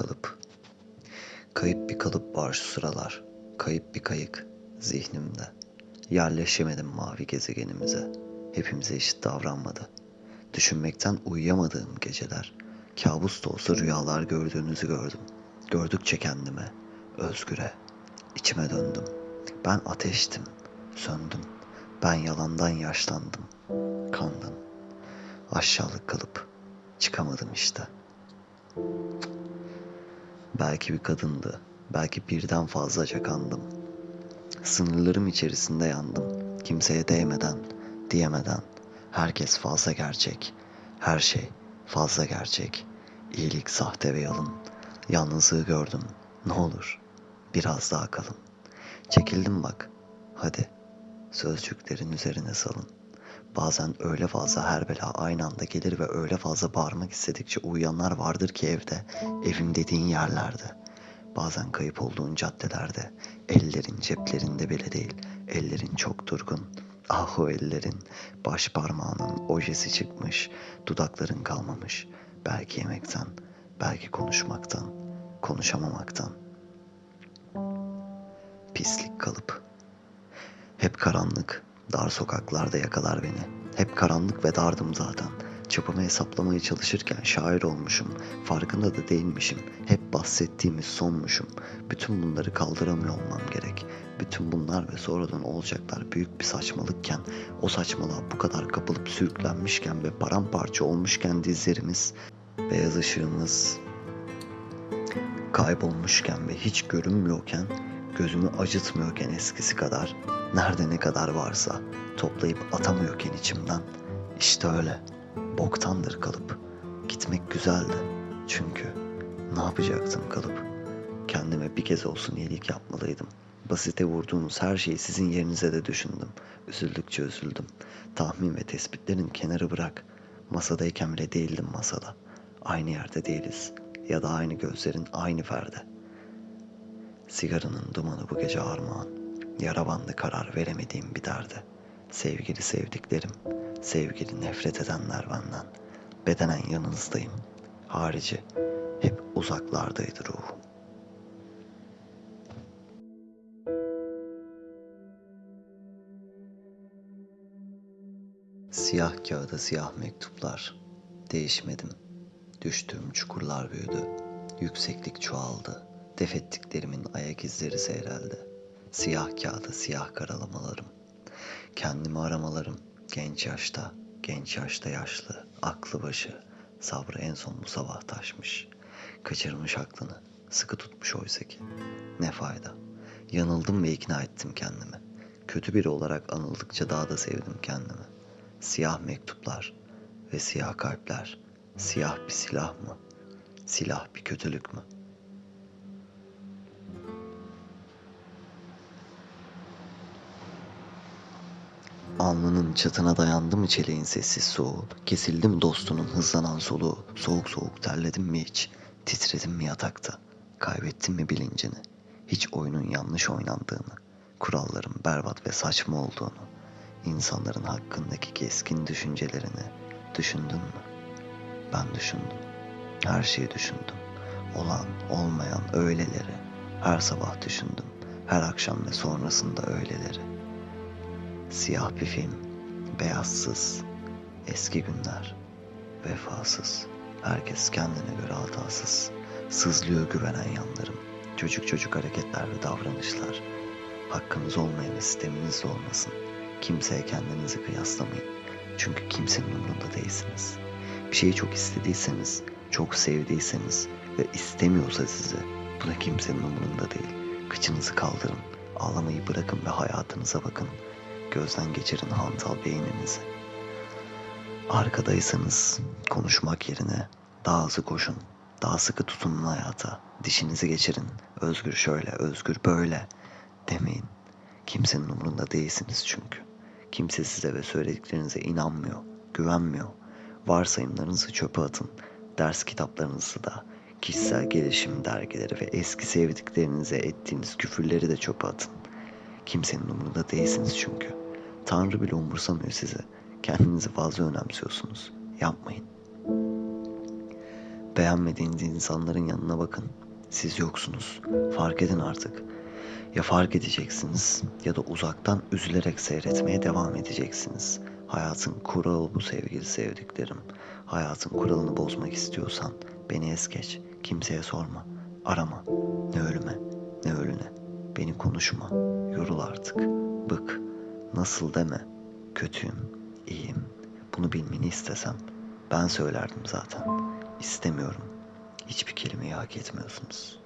Kalıp Kayıp bir kalıp var şu sıralar. Kayıp bir kayık zihnimde. Yerleşemedim mavi gezegenimize. Hepimize eşit davranmadı. Düşünmekten uyuyamadığım geceler. Kabus da olsa rüyalar gördüğünüzü gördüm. Gördükçe kendime, özgüre, içime döndüm. Ben ateştim, söndüm. Ben yalandan yaşlandım, kandım. Aşağılık kalıp çıkamadım işte. Belki bir kadındı, belki birden fazlaca kandım. Sınırlarım içerisinde yandım. Kimseye değmeden, diyemeden. Herkes fazla gerçek. Her şey fazla gerçek. İyilik sahte ve yalın. Yalnızlığı gördüm. Ne olur biraz daha kalın. Çekildim bak. Hadi sözcüklerin üzerine salın. Bazen öyle fazla her bela aynı anda gelir ve öyle fazla bağırmak istedikçe uyuyanlar vardır ki evde, evim dediğin yerlerde. Bazen kayıp olduğun caddelerde, ellerin ceplerinde bile değil, ellerin çok durgun. Ah o ellerin, baş parmağının ojesi çıkmış, dudakların kalmamış. Belki yemekten, belki konuşmaktan, konuşamamaktan. Pislik kalıp. Hep karanlık, dar sokaklarda yakalar beni. Hep karanlık ve dardım zaten. Çapımı hesaplamaya çalışırken şair olmuşum. Farkında da değilmişim. Hep bahsettiğimiz sonmuşum. Bütün bunları kaldıramıyor olmam gerek. Bütün bunlar ve sonradan olacaklar büyük bir saçmalıkken, o saçmalığa bu kadar kapılıp sürüklenmişken ve paramparça olmuşken dizlerimiz, beyaz ışığımız kaybolmuşken ve hiç görünmüyorken, gözümü acıtmıyorken eskisi kadar, nerede ne kadar varsa toplayıp atamıyorken içimden, işte öyle, boktandır kalıp. Gitmek güzeldi çünkü ne yapacaktım kalıp? Kendime bir kez olsun iyilik yapmalıydım. Basite vurduğunuz her şeyi sizin yerinize de düşündüm. Üzüldükçe üzüldüm. Tahmin ve tespitlerin kenarı bırak. Masadayken bile değildim masada. Aynı yerde değiliz. Ya da aynı gözlerin aynı ferde. Sigaranın dumanı bu gece armağan. Yara bandı karar veremediğim bir derde. Sevgili sevdiklerim, sevgili nefret edenler benden. Bedenen yanınızdayım. Harici hep uzaklardaydı ruhum. Siyah kağıda siyah mektuplar. Değişmedim. Düştüğüm çukurlar büyüdü. Yükseklik çoğaldı. Def ettiklerimin ayak izleri seyreldi. Siyah kağıda siyah karalamalarım. Kendimi aramalarım. Genç yaşta, genç yaşta yaşlı, aklı başı, sabrı en son bu sabah taşmış. Kaçırmış aklını, sıkı tutmuş oysa ki. Ne fayda. Yanıldım ve ikna ettim kendimi. Kötü biri olarak anıldıkça daha da sevdim kendimi. Siyah mektuplar ve siyah kalpler. Siyah bir silah mı? Silah bir kötülük mü? Alnının çatına dayandı mı çeleğin sessiz soğuğu? Kesildi mi dostunun hızlanan soluğu? Soğuk soğuk terledim mi hiç? Titredim mi yatakta? Kaybettim mi bilincini? Hiç oyunun yanlış oynandığını, kuralların berbat ve saçma olduğunu, insanların hakkındaki keskin düşüncelerini düşündün mü? Ben düşündüm. Her şeyi düşündüm. Olan, olmayan öyleleri. Her sabah düşündüm. Her akşam ve sonrasında öyleleri. Siyah bir film, beyazsız, eski günler, vefasız. Herkes kendine göre hatasız. Sızlıyor güvenen yanlarım. Çocuk çocuk hareketler ve davranışlar. Hakkınız olmayan ve sisteminiz de olmasın. Kimseye kendinizi kıyaslamayın. Çünkü kimsenin umurunda değilsiniz. Bir şeyi çok istediyseniz, çok sevdiyseniz ve istemiyorsa sizi, bu da kimsenin umurunda değil. Kıçınızı kaldırın, ağlamayı bırakın ve hayatınıza bakın. Gözden geçirin hantal beyninizi. Arkadaysanız konuşmak yerine daha hızlı koşun. Daha sıkı tutunun hayata. Dişinizi geçirin. Özgür şöyle, özgür böyle demeyin. Kimsenin umurunda değilsiniz çünkü. Kimse size ve söylediklerinize inanmıyor, güvenmiyor. Varsayımlarınızı çöpe atın. Ders kitaplarınızı da, kişisel gelişim dergileri ve eski sevdiklerinize ettiğiniz küfürleri de çöpe atın. Kimsenin umurunda değilsiniz çünkü. Tanrı bile umursamıyor sizi. Kendinizi fazla önemsiyorsunuz. Yapmayın. Beğenmediğiniz insanların yanına bakın. Siz yoksunuz. Fark edin artık. Ya fark edeceksiniz ya da uzaktan üzülerek seyretmeye devam edeceksiniz. Hayatın kuralı bu sevgili sevdiklerim. Hayatın kuralını bozmak istiyorsan beni es geç. Kimseye sorma. Arama. Ne ölüme ne ölüne. Beni konuşma. Yorul artık. Bık. Nasıl deme. Kötüyüm. iyiyim. Bunu bilmeni istesem ben söylerdim zaten. İstemiyorum. Hiçbir kelimeyi hak etmiyorsunuz.